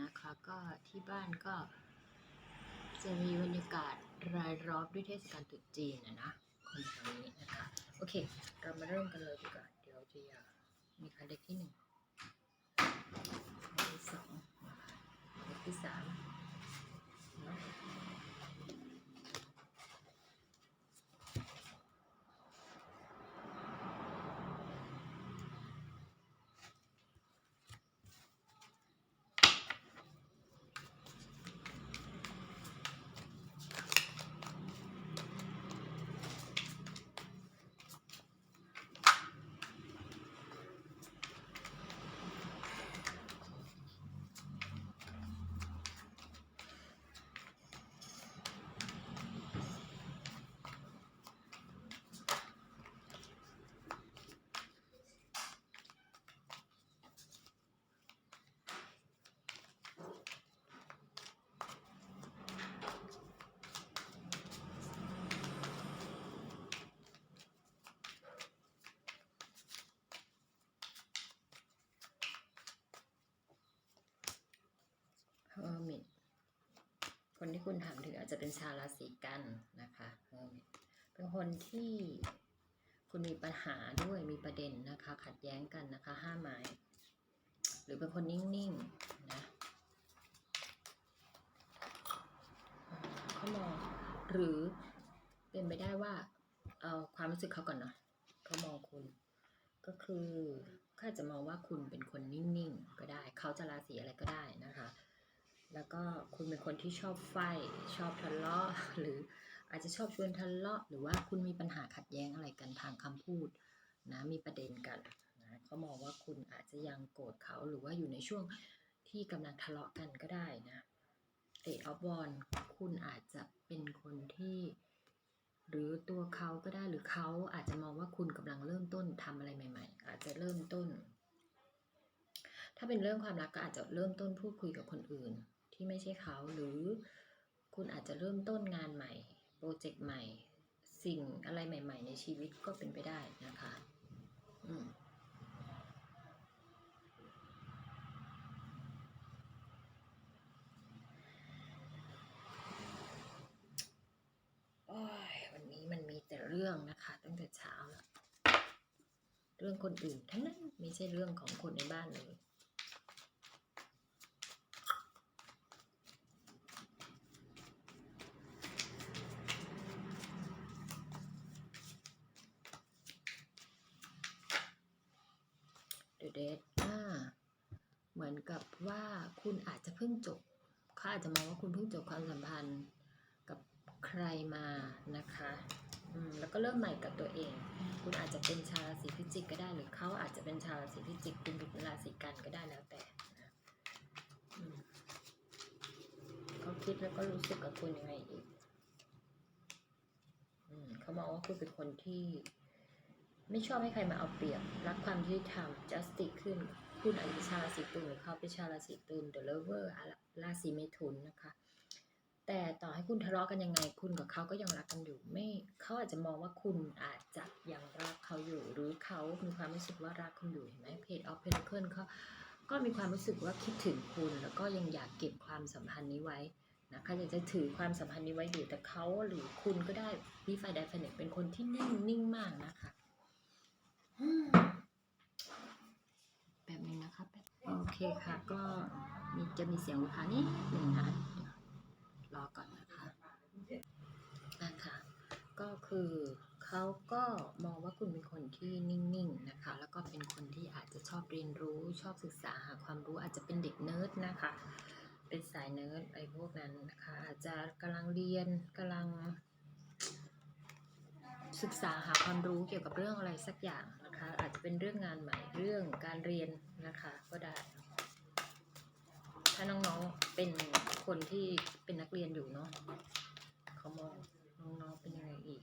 นะคะ ก็ที่บ้านก็ จะมีบรรยากาศรายรอบด้วยเทศกาลตรุษจีนนะนะคนแถวนี้นะคะ โอเค เรามาเริ่มกันเลยดีกว่า เดี๋ยวจะยากมีใครเด็กที่หนึ่งเด็กที่สองคะเด็กที่สาม เฮอร์มิตคนที่คุณถามถึงอาจจะเป็นชาวราศีกันนะคะเฮอร์มิตเป็นคนที่คุณมีปัญหาด้วยมีประเด็นนะคะ ขัดแย้งกันนะคะห้าไม้หรือเป็นคนนิ่งๆนะเขามองหรือเป็นไปได้ว่าเอาความรู้สึกเขาก่อนเนาะเขามองคุณ ก็คือเขาอาจะมองว่าคุณเป็นคนนิ่งๆ ก็ได้ เขาจะราศีอะไรก็ได้นะคะ แล้วก็คุณเป็นคนที่ชอบไฟชอบทะเลาะหรืออาจจะชอบชวนทะเลาะหรือว่าคุณมีปัญหาขัดแย้งอะไรกันทางคำพูดนะมีประเด็นกันนะเขามองว่าคุณอาจจะยังโกรธเขาหรือว่าอยู่ในช่วงที่กำลังทะเลาะกันก็ได้นะเอออฟวอนคุณอาจจะเป็นคนที่ หรือตัวเขาก็ได้หรือเขาอาจจะมองว่าคุณกำลังเริ่มต้นทำอะไรใหม่ ๆ อาจจะเริ่มต้น ถ้าเป็นเรื่องความรักก็อาจจะเริ่มต้นพูดคุยกับคนอื่น ที่ไม่ใช่เขาหรือคุณอาจจะเริ่มต้นงานใหม่ โปรเจกต์ใหม่ สิ่งอะไรใหม่ ๆ ในชีวิตก็เป็นไปได้นะคะอืมวันนี้มันมีแต่เรื่องนะคะ ตั้งแต่เช้าแล้วเรื่องคนอื่นทั้งนั้นไม่ใช่เรื่องของคนในบ้านเลย เดอะเดทอ่าเหมือนกับว่าคุณอาจจะเพิ่งจบเขาอาจจะมองว่าคุณเพิ่งจบความสัมพันธ์กับใครมานะคะแล้วก็เริ่มใหม่กับตัวเอง คุณอาจจะเป็นชาวราศีพิจิกก็ได้ หรือเขาอาจจะเป็นชาวราศีพิจิกคุณเป็นราศีกันก็ได้แล้วแต่นะเขาคิดแล้วก็รู้สึกกับคุณยังไงอีกอเขามองว่าคุณเป็นคนที่ ไม่ชอบให้ใครมาเอาเปรียบ รักความยุติธรรม justice ขึ้น คุณอาจจะชาราศีตุลหรือเขาเป็นชาราศีตุล the lover อะราศีเมถุนนะคะ แต่ต่อให้คุณทะเลาะกันยังไง คุณกับเขาก็ยังรักกันอยู่ ไม่เขาอาจจะมองว่าคุณอาจจะยังรักเขาอยู่ หรือเขามีความรู้สึกว่ารักคุณอยู่ เห็นไหมเพจออฟเพนเคิลเขาก็มีความรู้สึกว่าคิดถึงคุณ แล้วก็ยังอยากเก็บความสัมพันธ์นี้ไว้นะคะอยากจะถือความสัมพันธ์นี้ไว้อยู่แต่เขาหรือคุณก็ได้มีไฟไดฟเนตเป็นคนที่นิ่งนิ่งมากนะคะ แบบนึงนะคะแป๊บโอเคค่ะ ก็มีจะมีเสียงลูกค้านิดหนึ่งนะเดี๋ยวรอก่อนนะคะนะคะก็คือเขาก็มองว่าคุณเป็นคนที่นิ่งๆนะคะ แล้วก็เป็นคนที่อาจจะชอบเรียนรู้ชอบศึกษาหาความรู้อาจจะเป็นเด็กเนิร์ดนะคะ เป็นสายเนิร์ดไอ้พวกนั้นนะคะ อาจจะกำลังเรียนกำลัง ศึกษาหาความรู้เกี่ยวกับเรื่องอะไรสักอย่าง เป็นเรื่องงานใหม่ เรื่องการเรียนนะคะก็ได้ ถ้าน้องๆเป็นคนที่เป็นนักเรียนอยู่เนาะเขามองน้องๆเป็นยังไงอีก